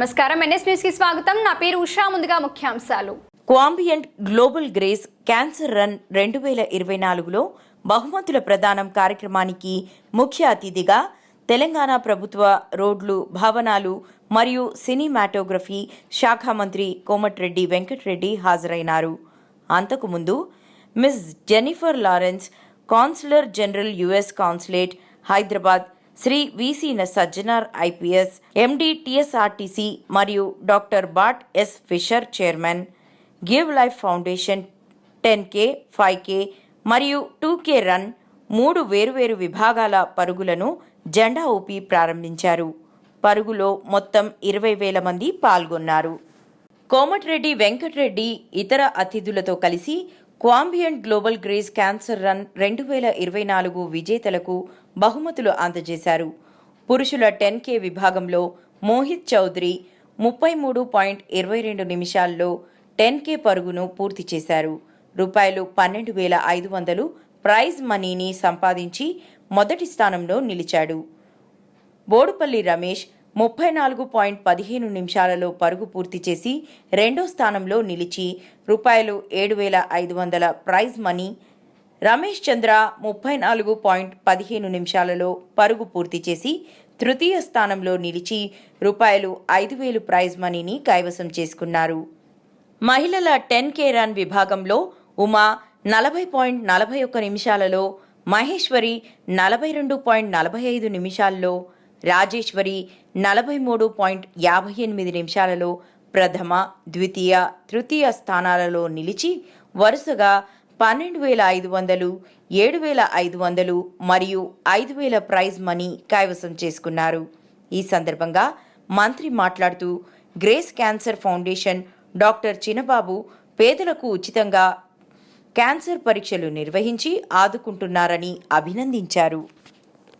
నమస్కారం. ఎన్ఎస్ న్యూస్కి స్వాగతం. నా పేరు ఉషా. ముందుగా ముఖ్యాంశాలు. క్వాంబియంట్ గ్లోబల్ గ్రేస్ క్యాన్సర్ రన్ రెండు వేల ఇరవై నాలుగులో బహుమతుల ప్రదానం కార్యక్రమానికి ముఖ్య అతిథిగా తెలంగాణ ప్రభుత్వ రోడ్లు భవనాలు మరియు సినిమాటోగ్రఫీ శాఖ మంత్రి కోమటిరెడ్డి వెంకటరెడ్డి హాజరైనారు. అంతకుముందు miss Jennifer Lawrence consular general US consulate Hyderabad Shri విసిన Sajjanar IPS MD TSRTC మరియు doctor Bart S Fisher chairman. Give life foundation ten K five K మరియు టూ కే రన్ మూడు వేరువేరు విభాగాల పరుగులను జెండా ఊపి ప్రారంభించారు. పరుగులో మొత్తం ఇరవై వేల మంది పాల్గొన్నారు. కోమటిరెడ్డి వెంకటరెడ్డి ఇతర అతిథులతో కలిసి Quambiant global grace cancer run రెండు వేల ఇరవై నాలుగు విజేతలకు బహుమతులు అందజేశారు. పురుషుల టెన్ కే విభాగంలో మోహిత్ చౌదరి ముప్పై మూడు పాయింట్ ఇరవై రెండు నిమిషాల్లో టెన్ కే పరుగును పూర్తి చేశారు. రూపాయలు పన్నెండు వేల ఐదు వందలు ప్రైజ్ మనీని సంపాదించి మొదటి స్థానంలో నిలిచాడు. బోడుపల్లి రమేష్ ముప్పై నాలుగు పాయింట్ పదిహేను నిమిషాలలో పరుగు పూర్తి చేసి రెండో స్థానంలో నిలిచి రూపాయలు ఏడు వేల ఐదు వందల ప్రైజ్ మనీ రమేష్ చంద్ర ముప్పై నాలుగు పాయింట్ పదిహేను నిమిషాలలో పరుగు పూర్తి చేసి తృతీయ స్థానంలో నిలిచి రూపాయలు ఐదు వేలు ప్రైజ్ మనీని కైవసం చేసుకున్నారు. మహిళల టెన్ కే రన్ విభాగంలో ఉమా నలభై పాయింట్ నలభై ఒక్క నిమిషాలలో మహేశ్వరి నలభై రెండు పాయింట్ నలభై ఐదు నిమిషాల్లో రాజేశ్వరి నలభై మూడు పాయింట్ యాభై ఎనిమిది నిమిషాలలో ప్రథమ ద్వితీయ తృతీయ స్థానాలలో నిలిచి వరుసగా పన్నెండు వేల ఐదు వందలు ఏడు వేల ఐదు వందలు మరియు ఐదు వేల ప్రైజ్ మనీ కైవసం చేసుకున్నారు. ఈ సందర్భంగా మంత్రి మాట్లాడుతూ grace cancer foundation doctor Chinababu పేదలకు ఉచితంగా క్యాన్సర్ పరీక్షలు నిర్వహించి ఆదుకుంటున్నారని అభినందించారు.